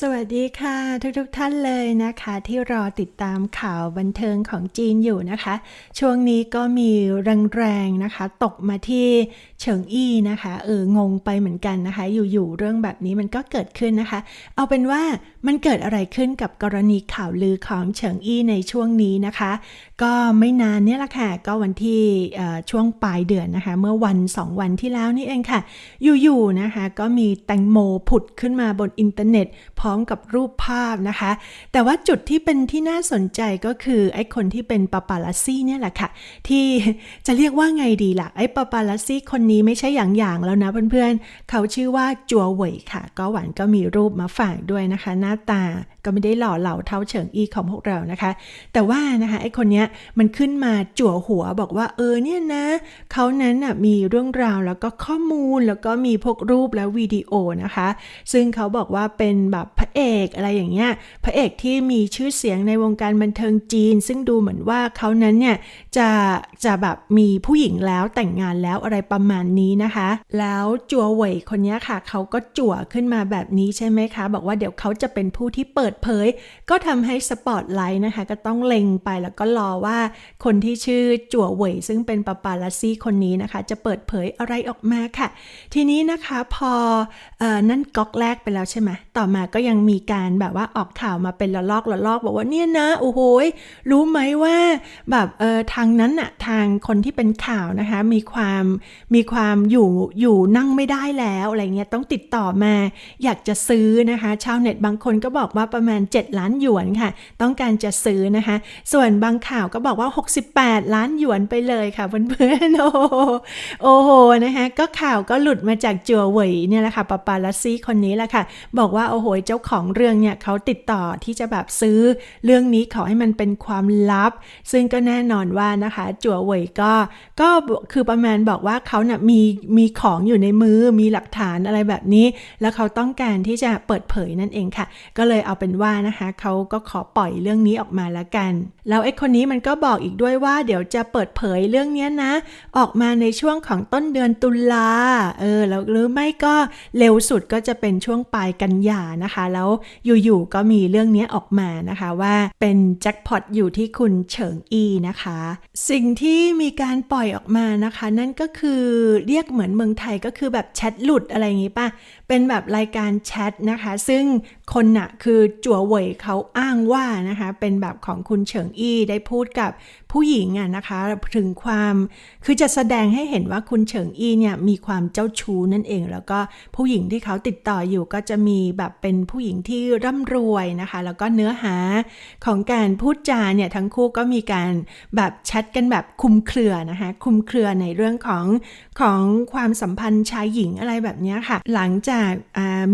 ส วัสดีค่ะ ทุกๆทท่านเลยนะคะ ที่รอติดตามข่าวบันเทิงของจีนอยู่นะคะ ช่วงนี้ก็มีแรงๆนะคะ ตกมาที่เฉิงอี้นะคะเอองงไปเหมือนกันนะคะ อยู่ๆเรื่องแบบนี้มันก็เกิดขึ้นนะคะ เอาเป็นว่ามันเกิดอะไรขึ้นกับกรณีข่าวลือของเฉิงอี้ในช่วงนี้นะคะ ก็ไม่นานเนี่ยแหละค่ะก็วันที่ช่วงปลายเดือนนะคะ เมื่อวันสองวันที่แล้วนี่เองค่ะ อยู่ๆนะคะ ก็มีแตงโมผุดขึ้นมาบนอินเทอร์เน็ต พร้อมกับรูปภาพนะคะ แต่ว่าจุดที่เป็นที่น่าสนใจก็คือไอ้คนที่เป็นปาปาลัสซี่เนี่ยแหละค่ะ ที่จะเรียกว่าไงดีล่ะ ไอ้ปาปาลัสซี่คนนี้ไม่ใช่อย่างๆแล้วนะเพื่อนๆ เขาชื่อว่าจัวเหวยค่ะ ก็หวานก็มีรูปมาฝากด้วยนะคะ หน้าตาก็ไม่ได้หล่อเหลาเท่าเฉิงอีของพวกเรานะคะ แต่ว่านะคะไอ้คนเนี้ยมันขึ้นมาจั่วหัวบอกว่าเออเนี่ยนะเขานั้นน่ะมีเรื่องราวแล้วก็ข้อมูลแล้วก็มีพวกรูปและวิดีโอนะคะ ซึ่งเขาบอกว่าเป็นแบบพระเอกอะไรอย่างเงี้ยพระเอกที่มีชื่อเสียงในวงการบันเทิงจีน ซึ่งดูเหมือนว่าเขานั้นเนี่ยจะจะแบบมีผู้หญิงแล้วแต่งงานแล้วอะไรประมาณนี้นะคะ แล้วจัวเหวยคนนี้ค่ะ เขาก็จั่วขึ้นมาแบบนี้ใช่ไหมคะ บอกว่าเดี๋ยวเขาจะเป็นผู้ที่เปิดเผย ก็ทำให้สปอตไลท์นะคะ ก็ต้องเล็งไปแล้วก็รอว่าคนที่ชื่อจั่วเหวยซึ่งเป็นปาปาลาซี่คนนี้นะคะ จะเปิดเผยอะไรออกมาค่ะ ทีนี้นะคะพอเออนั่นก๊อกแรกไปแล้วใช่ไหมต่อมาก็ยังมีีการแบบว่าออกข่าวมาเป็นละลอกละลอกบอกว่าเนี่ยนะโอ้โหยรู้ไหมว่าแบบเออทางนั้นอะทางคนที่เป็นข่าวนะคะ มีความมีความอยู่อยู่นั่งไม่ได้แล้วอะไรเงี้ยต้องติดต่อมาอยากจะซื้อนะคะชาวเน็ตบางคนก็บอกว่าประมาณ 7 ล้านหยวนค่ะ ต้องการจะซื้อนะคะ ส่วนบางข่าวก็บอกว่า 68 ล้านหยวนไปเลยค่ะเพื่อนๆโอ้โหโอ้โหนะคะก็ข่าวก็หลุดมาจากจัวเหวยเนี่ยแหละค่ะปาปาลัสซี่คนนี้แหละค่ะ บอกว่าโอ้โหเจ้าของสองเรื่องเนี่ยเขาติดต่อที่จะแบบซื้อ เรื่องนี้ขอให้มันเป็นความลับ ซึ่งก็แน่นอนว่านะคะจัวเวยก็ ก็คือประมาณบอกว่าเขาเน่ะมีมีของอยู่ในมือมีหลักฐานอะไรแบบนี้ แล้วเขาต้องการที่จะเปิดเผยนั่นเองค่ะ ก็เลยเอาเป็นว่านะคะเขาก็ขอปล่อยเรื่องนี้ออกมาแล้วกัน แล้วไอ้คนนี้มันก็บอกอีกด้วยว่าเดี๋ยวจะเปิดเผยเรื่องเนี้ยนะ ออกมาในช่วงของต้นเดือนตุลาเออแล้วหรือไม่ก็เร็วสุดก็จะเป็นช่วงปลายกันยานะคะแล้วอยู่ๆก็มีเรื่องนี้ออกมานะคะว่าเป็นแจ็คพอตอยู่ที่คุณเฉิงอีนะคะ สิ่งที่มีการปล่อยออกมานะคะ นั่นก็คือเรียกเหมือนเมืองไทยก็คือแบบแชทหลุดอะไรอย่างงี้ป่ะ เป็นแบบรายการแชทนะคะ ซึ่ง คนน่ะคือจัวเหวยเขาอ้างว่านะคะเป็นแบบของคุณเฉิงอี้ได้พูดกับผู้หญิงอะนะคะถึงความคือจะแสดงให้เห็นว่าคุณเฉิงอี้เนี่ยมีความเจ้าชู้นั่นเอง แล้วก็ผู้หญิงที่เขาติดต่ออยู่ก็จะมีแบบเป็นผู้หญิงที่ร่ำรวยนะคะ แล้วก็เนื้อหาของการพูดจาเนี่ยทั้งคู่ก็มีการแบบแชทกันแบบคุมเครือนะคะคุมเครือในเรื่องของของความสัมพันธ์ชายหญิงอะไรแบบนี้ค่ะ หลังจาก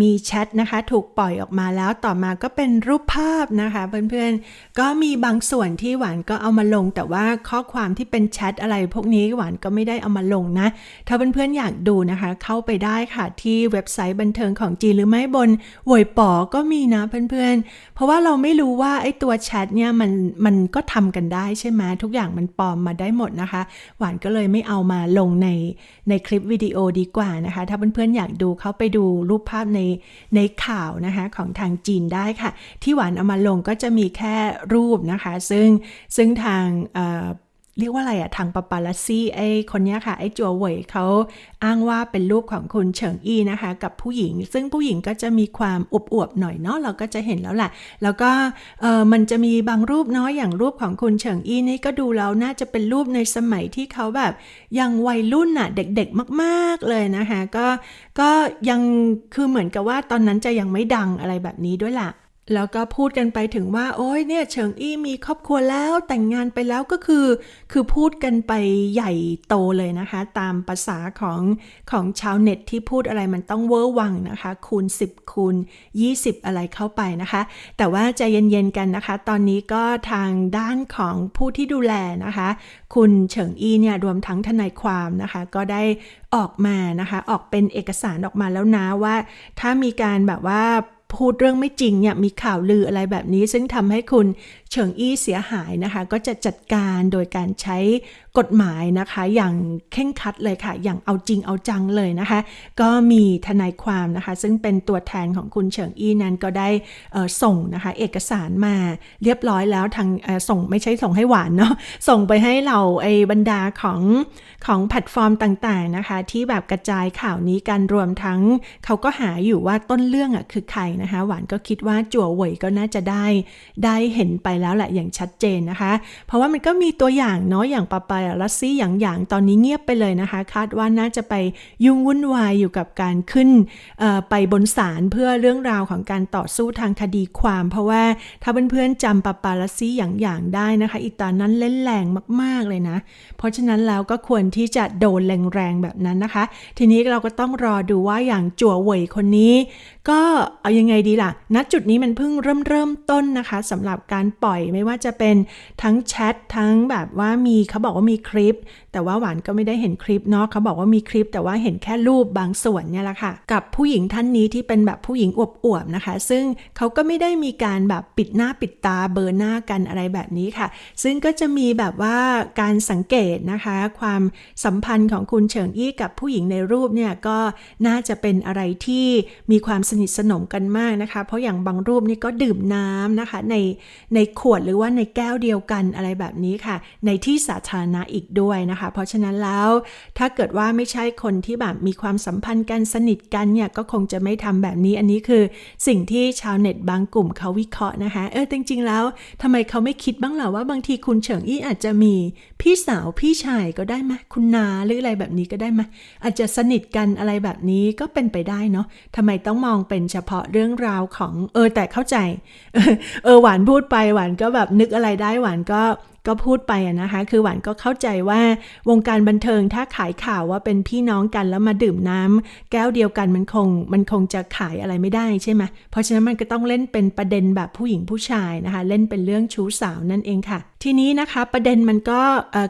มีแชทนะคะถูกปล่อยออกมาแล้วต่อมาก็เป็นรูปภาพนะคะ เพื่อนๆ ก็มีบางส่วนที่หวานก็เอามาลง แต่ว่าข้อความที่เป็นแชทอะไรพวกนี้หวานก็ไม่ได้เอามาลงนะ ถ้าเพื่อนๆอยากดูนะคะ เข้าไปได้ค่ะที่เว็บไซต์บันเทิงของจีนหรือไม่บนหวยป๋อก็มีนะเพื่อนๆ เพราะว่าเราไม่รู้ว่าไอ้ตัวแชทเนี่ยมันมันก็ทำกันได้ใช่ไหมทุกอย่างมันปลอมมาได้หมดนะคะ หวานก็เลยไม่เอามาลงในในคลิปวิดีโอดีกว่านะคะ ถ้าเพื่อนๆอยากดูเข้าไปดูรูปภาพในในข่าวนะคะของทางจีนได้ค่ะ ที่หวานเอามาลงก็จะมีแค่รูปนะคะ ซึ่งซึ่งทาง เรียกว่าอะไรอะทางปาปาลัสซี่ไอคนนี้ค่ะ ไอจัวเหวยเขาอ้างว่าเป็นรูปของคุณเฉิงอี้นะคะ กับผู้หญิง ซึ่งผู้หญิงก็จะมีความอวบๆหน่อยเนาะเราก็จะเห็นแล้วแหละแล้วก็เออมันจะมีบางรูปเนาะอย่างรูปของคุณเฉิงอี้นี่ก็ดูแล้วน่าจะเป็นรูปในสมัยที่เขาแบบยังวัยรุ่นอะเด็กๆมากๆเลยนะคะก็ก็ยังคือเหมือนกับว่าตอนนั้นจะยังไม่ดังอะไรแบบนี้ด้วยล่ะ แล้วก็พูดกันไปถึงว่า โอ้ยเนี่ยเฉิงอี้มีครอบครัวแล้วแต่งงานไปแล้วก็คือ คือพูดกันไปใหญ่โตเลยนะคะ ตามภาษาของของชาวเน็ตที่พูดอะไรมันต้องเวอร์วังนะคะ คูณ 10 คูณ 20 อะไรเข้าไปนะคะ แต่ว่าใจเย็นๆกันนะคะ ตอนนี้ก็ทางด้านของผู้ที่ดูแลนะคะ คุณเฉิงอี้เนี่ยรวมทั้งทนายความนะคะ ก็ได้ออกมานะคะ ออกเป็นเอกสารออกมาแล้วนะว่า ถ้ามีการแบบว่า พูดเรื่องไม่จริงเนี่ยมีข่าวลืออะไรแบบนี้ ซึ่งทำให้คุณเฉิงอี้เสียหายนะคะ ก็จะจัดการโดยการใช้กฎหมายนะคะ อย่างเข่งคัดเลยค่ะ อย่างเอาจริงเอาจังเลยนะคะ ก็มีทนายความนะคะ ซึ่งเป็นตัวแทนของคุณเฉิงอี้นั้นก็ได้ส่งนะคะ เอกสารมาเรียบร้อยแล้วทางส่งไม่ใช่ส่งให้หวานเนาะส่งไปให้เราไอ้บรรดาของของแพลตฟอร์มต่างๆนะคะ ที่แบบกระจายข่าวนี้กันรวมทั้งเขาก็หาอยู่ว่าต้นเรื่องอะคือใครนะคะ หวานก็คิดว่าจั่วเหวยก็น่าจะได้ได้เห็นไปแล้วแล้วแหละอย่างชัดเจนนะคะ เพราะว่ามันก็มีตัวอย่างเนาะอย่างปาปาลัสซี่อย่างอย่างตอนนี้เงียบไปเลยนะคะ คาดว่าน่าจะไปยุ่งวุ่นวายอยู่กับการขึ้นไปบนศาลเพื่อเรื่องราวของการต่อสู้ทางคดีความ เพราะว่าถ้าเพื่อนๆจำปาปาลัสซี่อย่างอย่างได้นะคะ อีตอนนั้นเล่นแรงมากๆเลยนะ เพราะฉะนั้นแล้วก็ควรที่จะโดนแรงๆแบบนั้นนะคะ ทีนี้เราก็ต้องรอดูว่าอย่างจั่วเหวยคนนี้ ก็เอายังไงดีล่ะณจุดนี้มันเพิ่งเริ่มเริ่มต้นนะคะสำหรับการปล่อย ไม่ว่าจะเป็นทั้งแชททั้งแบบว่ามีเขาบอกว่ามีคลิป แต่ว่าหวานก็ไม่ได้เห็นคลิปเนาะเขาบอกว่ามีคลิป แต่ว่าเห็นแค่รูปบางส่วนเนี่ยแหละค่ะ กับผู้หญิงท่านนี้ที่เป็นแบบผู้หญิงอวบๆนะคะ ซึ่งเขาก็ไม่ได้มีการแบบปิดหน้าปิดตาเบอร์หน้ากันอะไรแบบนี้ค่ะ ซึ่งก็จะมีแบบว่าการสังเกตนะคะ ความสัมพันธ์ของคุณเฉิงอี้กับผู้หญิงในรูปเนี่ยก็น่าจะเป็นอะไรที่มีความสนิทสนมกันมากนะคะ เพราะอย่างบางรูปนี่ก็ดื่มน้ำนะคะในในขวดหรือว่าในแก้วเดียวกันอะไรแบบนี้ค่ะ ในที่สาธารณะอีกด้วยนะคะ เพราะฉะนั้นแล้วถ้าเกิดว่าไม่ใช่คนที่แบบมีความสัมพันธ์กันสนิทกันเนี่ยก็คงจะไม่ทำแบบนี้อันนี้คือ สิ่งที่ชาวเน็ตบางกลุ่มเขาวิเคราะห์นะคะ เออจริงๆแล้วทำไมเขาไม่คิดบ้างหรอว่าบางทีคุณเฉิงอี้อาจจะมีพี่สาวพี่ชายก็ได้ไหมคุณนาหรืออะไรแบบนี้ก็ได้ไหมอาจจะสนิทกันอะไรแบบนี้ก็เป็นไปได้เนาะทำไมต้องมองเป็นเฉพาะเรื่องราวของ เออแต่เข้าใจ เออหวานพูดไปหวานก็แบบนึกอะไรได้หวานก็ก็พูดไปอะนะคะ คือหวานก็เข้าใจว่าวงการบันเทิงถ้าขายข่าวว่าเป็นพี่น้องกันแล้วมาดื่มน้ำแก้วเดียวกันมันคงมันคงจะขายอะไรไม่ได้ใช่ไหมเพราะฉะนั้นมันก็ต้องเล่นเป็นประเด็นแบบผู้หญิงผู้ชายนะคะ เล่นเป็นเรื่องชู้สาวนั่นเองค่ะทีนี้นะคะประเด็นมันก็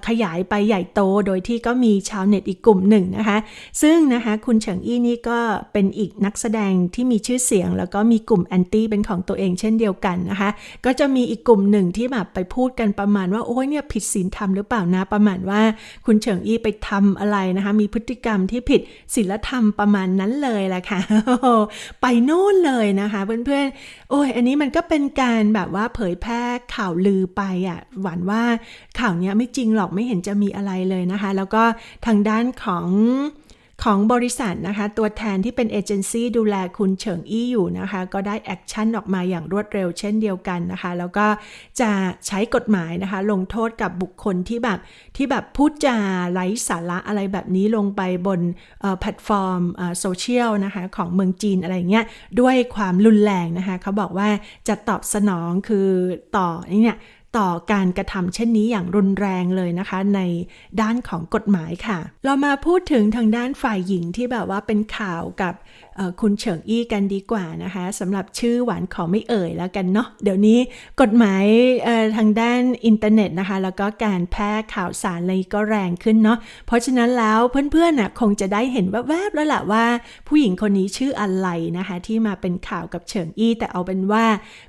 ขยายไปใหญ่โตโดยที่ก็มีชาวเน็ตอีกกลุ่มหนึ่งนะคะ ซึ่งนะคะคุณเฉิงอี้นี่ก็เป็นอีกนักแสดงที่มีชื่อเสียง แล้วก็มีกลุ่มแอนตี้เป็นของตัวเองเช่นเดียวกันนะคะ ก็จะมีอีกกลุ่มหนึ่งที่แบบไปพูดกันประมาณว่าโอ้ยเนี่ยผิดศีลธรรมหรือเปล่านะประมาณว่าคุณเฉิงอี้ไปทำอะไรนะคะ มีพฤติกรรมที่ผิดศีลธรรมประมาณนั้นเลยแหละค่ะไปโน่นเลยนะคะเพื่อนๆโอ้ยอันนี้มันก็เป็นการแบบว่าเผยแพร่ข่าวลือไปอะหวานว่าข่าวนี้ไม่จริงหรอกไม่เห็นจะมีอะไรเลยนะคะ แล้วก็ทางด้านของของบริษัทนะคะ ตัวแทนที่เป็นเอเจนซี่ดูแลคุณเฉิงอี้อยู่นะคะ ก็ได้แอคชั่นออกมาอย่างรวดเร็วเช่นเดียวกันนะคะ แล้วก็จะใช้กฎหมายนะคะ ลงโทษกับบุคคลที่แบบที่แบบพูดจาไร้สาระอะไรแบบนี้ลงไปบนแพลตฟอร์มโซเชียลนะคะ ของเมืองจีนอะไรเงี้ย ด้วยความรุนแรงนะคะ เขาบอกว่าจะตอบสนองคือต่อนี่เนี่ย ต่อการกระทำเช่นนี้อย่างรุนแรงเลยนะคะ ในด้านของกฎหมายค่ะ เรามาพูดถึงทางด้านฝ่ายหญิงที่แบบว่าเป็นข่าวกับ คุณเฉิงอี้กันดีกว่านะคะสำหรับชื่อหวานขอไม่เอ่ยแล้วกันเนาะเดี๋ยวนี้กฎหมายทางด้านอินเทอร์เน็ตนะคะ แล้วก็การแพร่ข่าวสารอะไรก็แรงขึ้นเนาะเพราะฉะนั้นแล้วเพื่อนๆน่ะคงจะได้เห็นแวบๆแล้วแหละว่า ผู้หญิงคนนี้ชื่ออะไรนะคะ ที่มาเป็นข่าวกับเฉิงอี้ แต่เอาเป็นว่า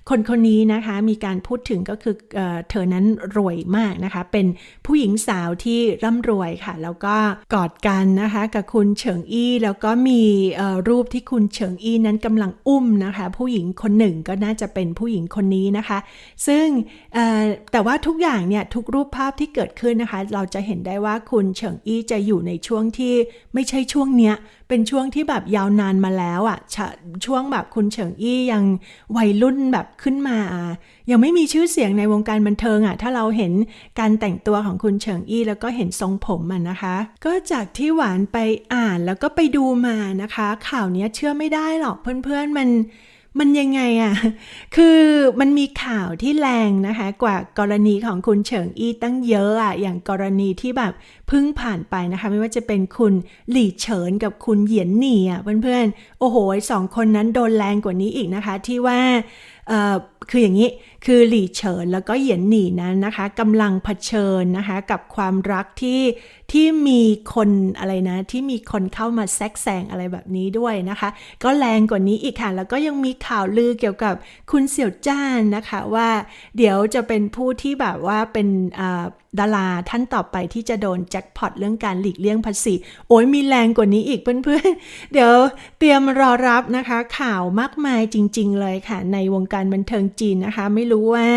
คนคนนี้นะคะมีการพูดถึงก็คือเออเธอนั้นรวยมากนะคะ เป็นผู้หญิงสาวที่ร่ำรวยค่ะ แล้วก็กอดกันนะคะ กับคุณเฉิงอี้แล้วก็มีรูปที่ที่คุณเฉิงอี้นั้นกำลังอุ้มนะคะ ผู้หญิงคนหนึ่งก็น่าจะเป็นผู้หญิงคนนี้นะคะ ซึ่งแต่ว่าทุกอย่างเนี่ยทุกรูปภาพที่เกิดขึ้นนะคะ เราจะเห็นได้ว่าคุณเฉิงอี้จะอยู่ในช่วงที่ไม่ใช่ช่วงเนี้ย เป็นช่วงที่แบบยาวนานมาแล้วอะ่ะช่วงแบบคุณเฉิงอี้ยังวัยรุ่นแบบขึ้นมา ยังไม่มีชื่อเสียงในวงการบันเทิงอะ่ะ ถ้าเราเห็นการแต่งตัวของคุณเฉิงอี้แล้วก็เห็นทรงผมอะนะคะ ก็จากที่หวานไปอ่านแล้วก็ไปดูมานะคะ ข่าวนี้เชื่อไม่ได้หรอกเพื่อนๆมัน มันยังไงอะคือมันมีข่าวที่แรงนะคะ กว่ากรณีของคุณเฉิงอี้ตั้งเยอะอะอย่างกรณีที่แบบเพิ่งผ่านไปนะคะ ไม่ว่าจะเป็นคุณหลี่เฉินกับคุณเหยียนหนี่อะเพื่อนๆ โอ้โหสองคนนั้นโดนแรงกว่านี้อีกนะคะ ที่ว่าคืออย่างนี้คือหลี่เฉินแล้วก็เหยียนหนีนั้นนะคะกำลังเผชิญนะคะกับความรักที่ ที่มีคนอะไรนะ ที่มีคนเข้ามาแซกแซงอะไรแบบนี้ด้วยนะคะ ก็แรงกว่านี้อีกค่ะ แล้วก็ยังมีข่าวลือเกี่ยวกับคุณเสี่ยวจ้านนะคะว่า เดี๋ยวจะเป็นผู้ที่แบบว่าเป็นอ่าดาราท่านต่อไปที่จะโดนแจ็คพอตเรื่องการหลีกเลี่ยงภาษีโอ้ยมีแรงกว่านี้อีกเพื่อนๆ เดี๋ยวเตรียมรอรับนะคะ ข่าวมากมายจริง ๆ เลยค่ะ ในวงการบันเทิงจีนนะคะ ไม่รู้ว่า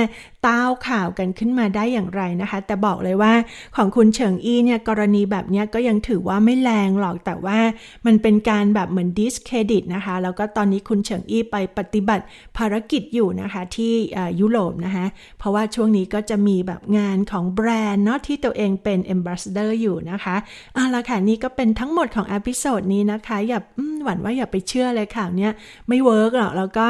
ต้าข่าวกันขึ้นมาได้อย่างไรนะคะ แต่บอกเลยว่าของคุณเฉิงอี้เนี่ยกรณีแบบนี้ก็ยังถือว่าไม่แรงหรอกแต่ว่ามันเป็นการแบบเหมือนดิสเครดิตนะคะ แล้วก็ตอนนี้คุณเฉิงอี้ไปปฏิบัติภารกิจอยู่นะคะที่ยุโรปนะคะ เพราะว่าช่วงนี้ก็จะมีแบบงานของแบรนด์เนาะที่ตัวเองเป็น Ambassador อยู่นะคะเอาละค่ะนี่ก็เป็นทั้งหมดของอพิโซดนี้นะคะอย่าหวั่นว่าอย่าไปเชื่อเลยข่าวเนี้ยไม่เวิร์กหรอกแล้วก็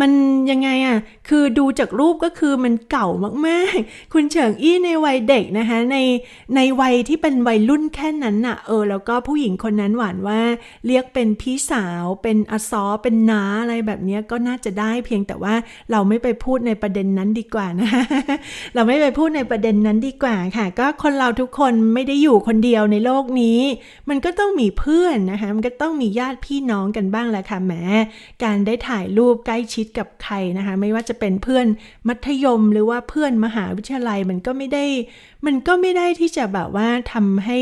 มันยังไงอะ่ะคือดูจากรูปก็คือมันเก่ามากๆ คุณเฉิงอี้ในวัยเด็กนะคะในในวัยที่เป็นวัยรุ่นแค่นั้นน่ะเออแล้วก็ผู้หญิงคนนั้นหวานว่าเรียกเป็นพี่สาวเป็นอซอเป็นน้าอะไรแบบนี้ก็น่าจะได้เพียงแต่ว่าเราไม่ไปพูดในประเด็นนั้นดีกว่านะเราไม่ไปพูดในประเด็นนั้นดีกว่าค่ะ ก็คนเราทุกคนไม่ได้อยู่คนเดียวในโลกนี้ มันก็ต้องมีเพื่อนนะคะมันก็ต้องมีญาติพี่น้องกันบ้างแหละค่ะแหมการได้ถ่ายรูปใกล้ชิดกับใครนะคะ ไม่ว่าจะเป็นเพื่อนมัธยมหรืรือว่าเพื่อนมหาวิทยาลัยมันก็ไม่ได้ มันก็ไม่ได้ที่จะแบบว่าทำให้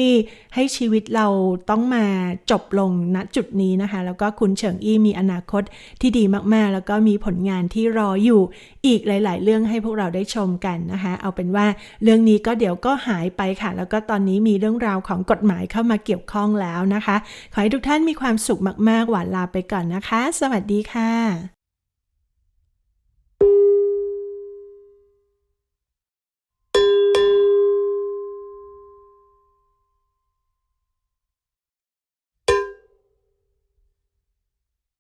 ให้ชีวิตเราต้องมาจบลงณจุดนี้นะคะ แล้วก็คุณเฉิงอี้มีอนาคตที่ดีมากๆ แล้วก็มีผลงานที่รออยู่อีกหลาย ๆ เรื่องให้พวกเราได้ชมกันนะคะ เอาเป็นว่าเรื่องนี้ก็เดี๋ยวก็หายไปค่ะ แล้วก็ตอนนี้มีเรื่องราวของกฎหมายเข้ามาเกี่ยวข้องแล้วนะคะ ขอให้ทุกท่านมีความสุขมากๆ หวานลาไปก่อนนะคะ สวัสดีค่ะ